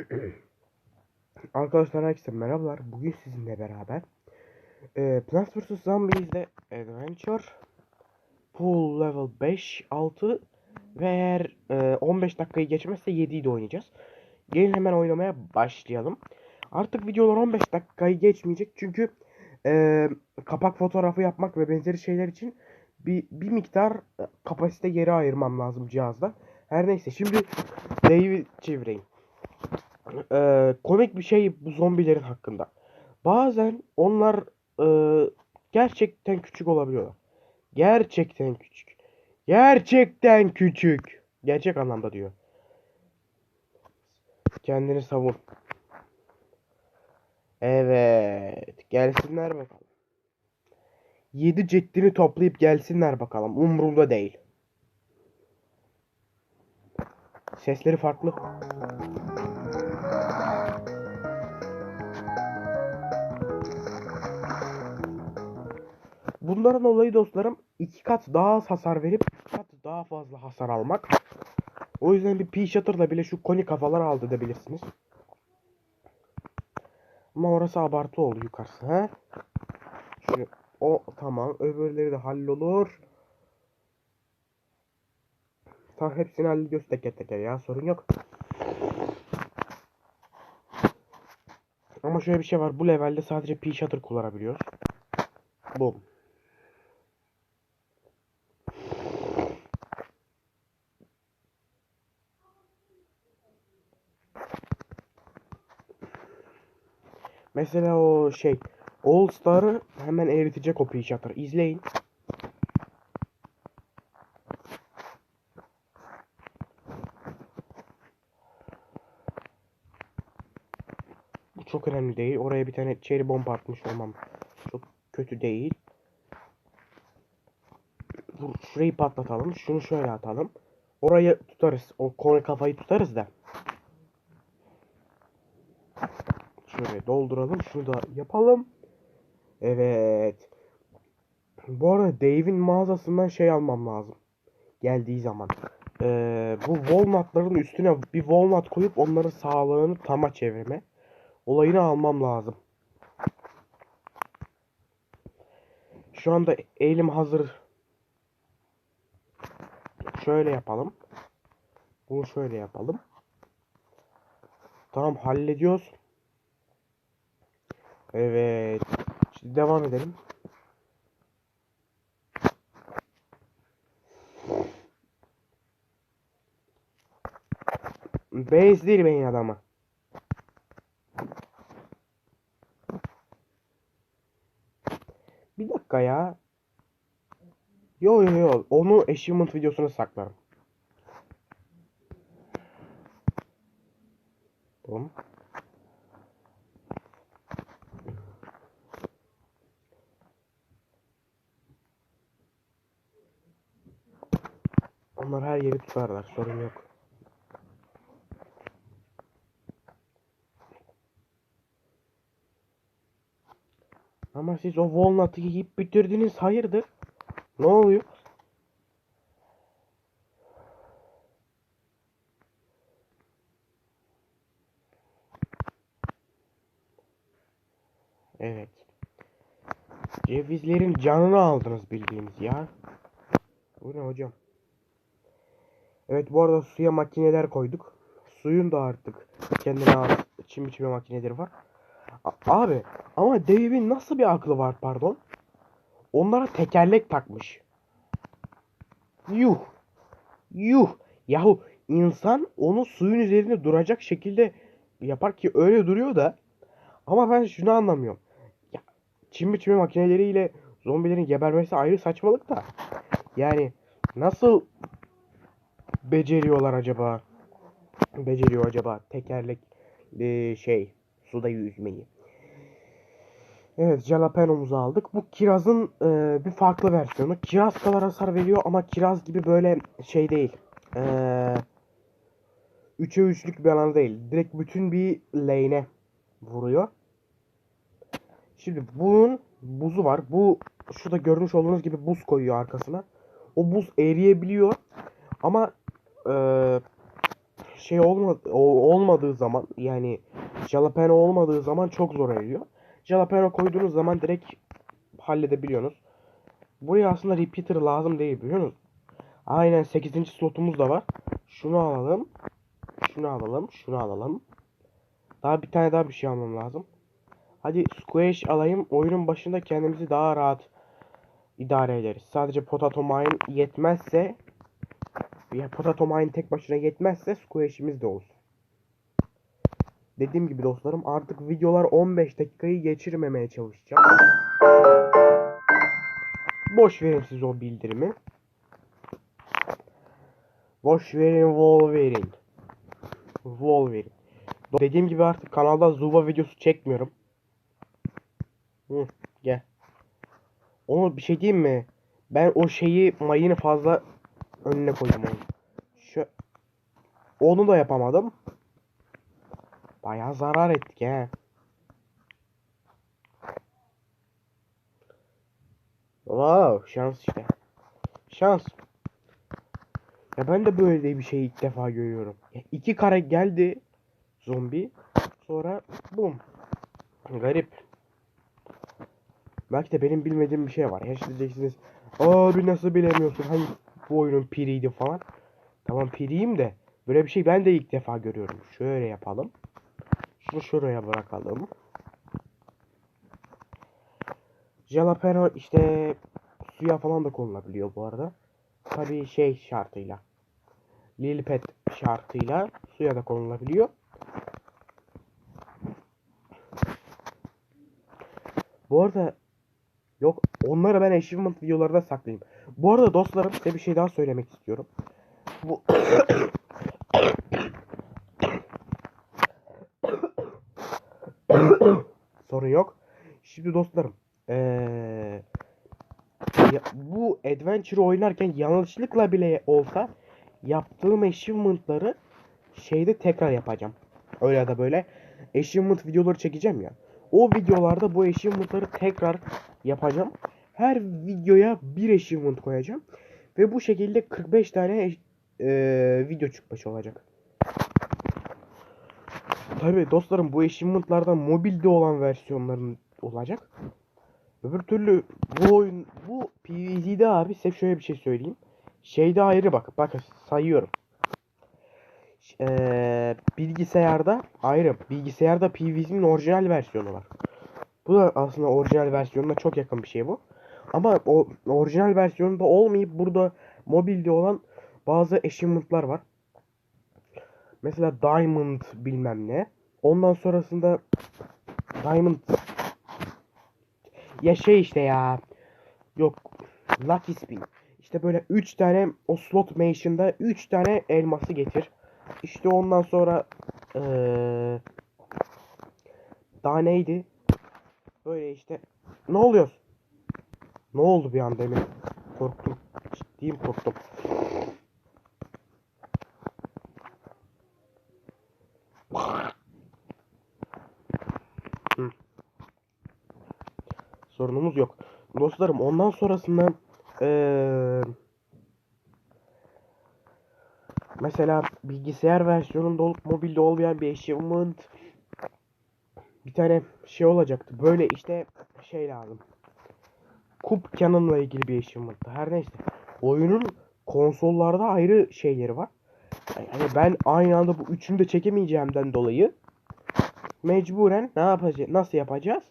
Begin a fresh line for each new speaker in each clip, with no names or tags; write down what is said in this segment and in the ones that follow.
Arkadaşlar herkese merhabalar. Bugün sizinle beraber e, Plants vs Zombies'de Adventure Pool Level 5, 6 ve eğer e, 15 dakikayı geçmezse 7'yi de oynayacağız. Gelin hemen oynamaya başlayalım. Artık videolar 15 dakikayı geçmeyecek çünkü e, kapak fotoğrafı yapmak ve benzeri şeyler için bir, bir miktar e, kapasite yeri ayırmam lazım cihazda. Her neyse şimdi Dave'i çevireyim. Ee, komik bir şey bu zombilerin hakkında. Bazen onlar e, gerçekten küçük olabiliyorlar. Gerçekten küçük. Gerçekten küçük. Gerçek anlamda diyor. Kendini savun. Evet. Gelsinler bakalım. 7 ceddini toplayıp gelsinler bakalım. Umurumda değil. Sesleri farklı. Bunların olayı dostlarım iki kat daha az hasar verip kat daha fazla hasar almak. O yüzden bir pea shooter'la bile şu koni kafaları aldı edebilirsiniz. Ama orası abartı oldu yukarısı he. Şimdi o tamam öbürleri de hallolur. Tamam hepsini hallediyoruz teker teker ya sorun yok. Ama şöyle bir şey var bu levelde sadece pea shooter kullanabiliyoruz. Boom. Mesela o şey All Star'ı hemen eritecek o pea shooter. İzleyin. Bu çok önemli değil. Oraya bir tane cherry bomb atmış olmam çok kötü değil. Dur şurayı patlatalım. Şunu şöyle atalım. Orayı tutarız. O konu kafayı tutarız da. Şöyle dolduralım. Şunu da yapalım. Evet. Bu arada Dave'in mağazasından şey almam lazım. Geldiği zaman. Ee, bu walnutların üstüne bir walnut koyup onların sağlığını tama çevirme. Olayını almam lazım. Şu anda elim hazır. Şöyle yapalım. Bunu şöyle yapalım. Tamam hallediyoruz. Evet. Şimdi devam edelim. Base değil benim adamı. Bir dakika ya. Yo yo yo. Onu achievement videosuna saklarım. Tamam. Onlar her yeri tutarlar. Sorun yok. Ama siz o walnut'ı yiyip bitirdiniz. Hayırdır? Ne oluyor? Evet. Cevizlerin canını aldınız bildiğiniz ya. Bu ne hocam? Evet bu arada suya makineler koyduk. Suyun da artık kendine az çim biçme makineleri var. A- abi ama Dave'in nasıl bir aklı var pardon? Onlara tekerlek takmış. Yuh. Yuh. Yahu insan onu suyun üzerinde duracak şekilde yapar ki öyle duruyor da. Ama ben şunu anlamıyorum. Ya, çim biçme makineleriyle zombilerin gebermesi ayrı saçmalık da. Yani nasıl beceriyorlar acaba? Beceriyor acaba tekerlek e, şey suda yüzmeyi. Evet jalapeno'muzu aldık. Bu kirazın e, bir farklı versiyonu. Kiraz kadar hasar veriyor ama kiraz gibi böyle şey değil. E, 3'e 3'lük bir alan değil. Direkt bütün bir lane'e vuruyor. Şimdi bunun buzu var. Bu şurada görmüş olduğunuz gibi buz koyuyor arkasına. O buz eriyebiliyor. Ama e, şey olmadı olmadığı zaman yani jalapeno olmadığı zaman çok zor eriyor. Jalapeno koyduğunuz zaman direkt halledebiliyorsunuz. Buraya aslında repeater lazım değil biliyor musunuz? Aynen 8. slotumuz da var. Şunu alalım. Şunu alalım. Şunu alalım. Daha bir tane daha bir şey almam lazım. Hadi squash alayım. Oyunun başında kendimizi daha rahat idare ederiz. Sadece potato mine yetmezse ya potato mine tek başına yetmezse squash'imiz de olsun. Dediğim gibi dostlarım artık videolar 15 dakikayı geçirmemeye çalışacağım. Boş verin siz o bildirimi. Boş verin Wolverine. Wolverine. Dediğim gibi artık kanalda Zuba videosu çekmiyorum. Hı, gel. Onu bir şey diyeyim mi? Ben o şeyi mayını fazla önüne koydum onu. Şu onu da yapamadım. Bayağı zarar ettik he. Wow, şans işte. Şans. Ya ben de böyle bir şey ilk defa görüyorum. Ya iki kare geldi zombi. Sonra bum. Garip. Belki de benim bilmediğim bir şey var. Ya şimdi diyeceksiniz. Abi nasıl bilemiyorsun? Hangi bu oyunun piriydi falan. Tamam piriyim de. Böyle bir şey ben de ilk defa görüyorum. Şöyle yapalım. Şunu şuraya bırakalım. Jalapeno işte suya falan da konulabiliyor bu arada. Tabii şey şartıyla. Lilipet şartıyla suya da konulabiliyor. Bu arada onları ben achievement videolarında saklayayım. Bu arada dostlarım size bir şey daha söylemek istiyorum. Bu sorun yok. Şimdi dostlarım ee, bu adventure oynarken yanlışlıkla bile olsa yaptığım achievement'ları şeyde tekrar yapacağım. Öyle ya da böyle achievement videoları çekeceğim ya. O videolarda bu achievement'ları tekrar yapacağım. Her videoya bir achievement koyacağım. Ve bu şekilde 45 tane e, video çıkmış olacak. Tabi dostlarım bu achievement'lardan mobilde olan versiyonların olacak. Öbür türlü bu oyun bu PvZ'de abi size şöyle bir şey söyleyeyim. Şeyde ayrı bak. Bakın sayıyorum. Ee, bilgisayarda ayrı. Bilgisayarda PvZ'nin orijinal versiyonu var. Bu da aslında orijinal versiyonuna çok yakın bir şey bu. Ama o orijinal versiyonunda olmayıp burada mobilde olan bazı achievement'lar var. Mesela Diamond bilmem ne. Ondan sonrasında Diamond ya şey işte ya. Yok. Lucky Spin. İşte böyle 3 tane o slot machine'da 3 tane elması getir. İşte ondan sonra ee, daha neydi? Böyle işte ne oluyor? Ne oldu bir anda emin? Korktum. Ciddiyim korktum. Hı. Sorunumuz yok. Dostlarım ondan sonrasında ee, mesela bilgisayar versiyonunda olup mobilde olmayan bir achievement bir tane şey olacaktı. Böyle işte şey lazım. Kup Cannon'la ilgili bir achievement'tı. Her neyse. Oyunun konsollarda ayrı şeyleri var. Yani ben aynı anda bu üçünü de çekemeyeceğimden dolayı mecburen ne yapacağız? Nasıl yapacağız?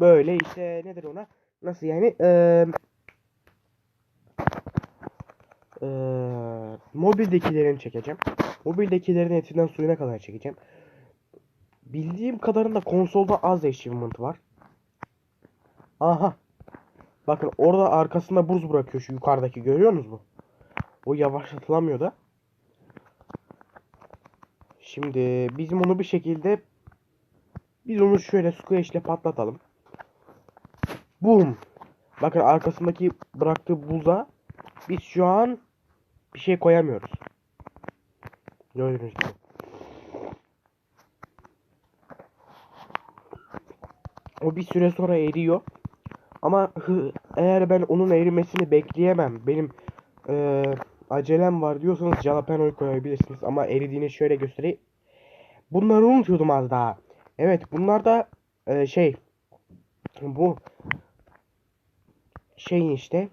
Böyle işte nedir ona? Nasıl yani? Ee, ee, mobildekilerini çekeceğim. Mobildekilerin etinden suyuna kadar çekeceğim. Bildiğim kadarıyla konsolda az achievement var. Aha. Bakın orada arkasında buz bırakıyor şu yukarıdaki görüyor musunuz mu? O yavaşlatılamıyor da. Şimdi bizim onu bir şekilde biz onu şöyle squash ile patlatalım. Boom. Bakın arkasındaki bıraktığı buza biz şu an bir şey koyamıyoruz. Gördüğünüz gibi. O bir süre sonra eriyor. Ama eğer ben onun erimesini bekleyemem. Benim e, acelem var diyorsanız jalapeno'yu koyabilirsiniz ama eridiğini şöyle göstereyim. Bunları unutuyordum az daha. Evet bunlar da e, şey bu şey işte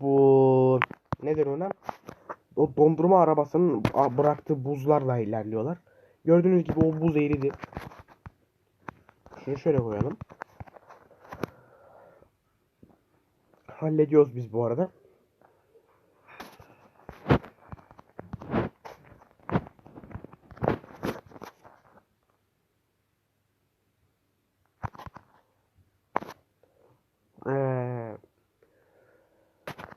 bu nedir ona? O dondurma arabasının bıraktığı buzlarla ilerliyorlar. Gördüğünüz gibi o buz eridi. Şunu şöyle koyalım. Hallediyoruz biz bu arada. Ee,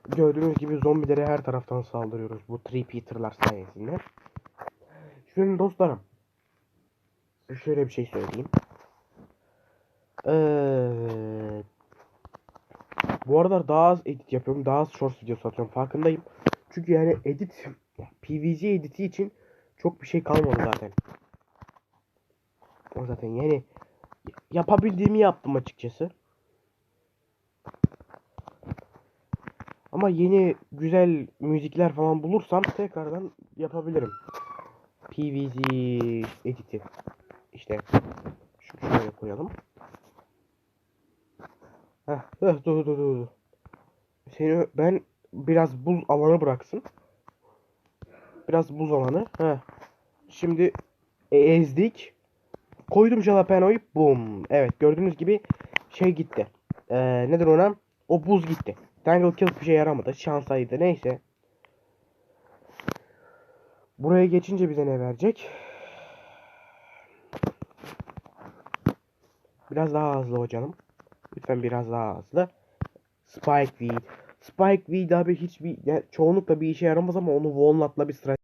gördüğünüz gibi zombilere her taraftan saldırıyoruz bu Three Peter'lar sayesinde. Şimdi dostlarım. Şöyle bir şey söyleyeyim. Ee, bu aralar daha az edit yapıyorum. Daha az short videosu atıyorum. Farkındayım. Çünkü yani edit PVC editi için çok bir şey kalmadı zaten. O zaten yani yapabildiğimi yaptım açıkçası. Ama yeni güzel müzikler falan bulursam tekrardan yapabilirim. PVC editi. İşte şöyle koyalım. Heh, heh, dur dur dur. Seni ben biraz buz alanı bıraksın. Biraz buz alanı. Heh. Şimdi e- ezdik. Koydum jalapeno'yu. Boom. Evet gördüğünüz gibi şey gitti. Ee, nedir ona? O buz gitti. Tangle Kill bir şey yaramadı. Şansaydı. Neyse. Buraya geçince bize ne verecek? Biraz daha hızlı hocanım. Lütfen biraz daha hızlı. Spike Weed. Spike Weed abi hiçbir yani çoğunlukla bir işe yaramaz ama onu Walnut'la bir strateji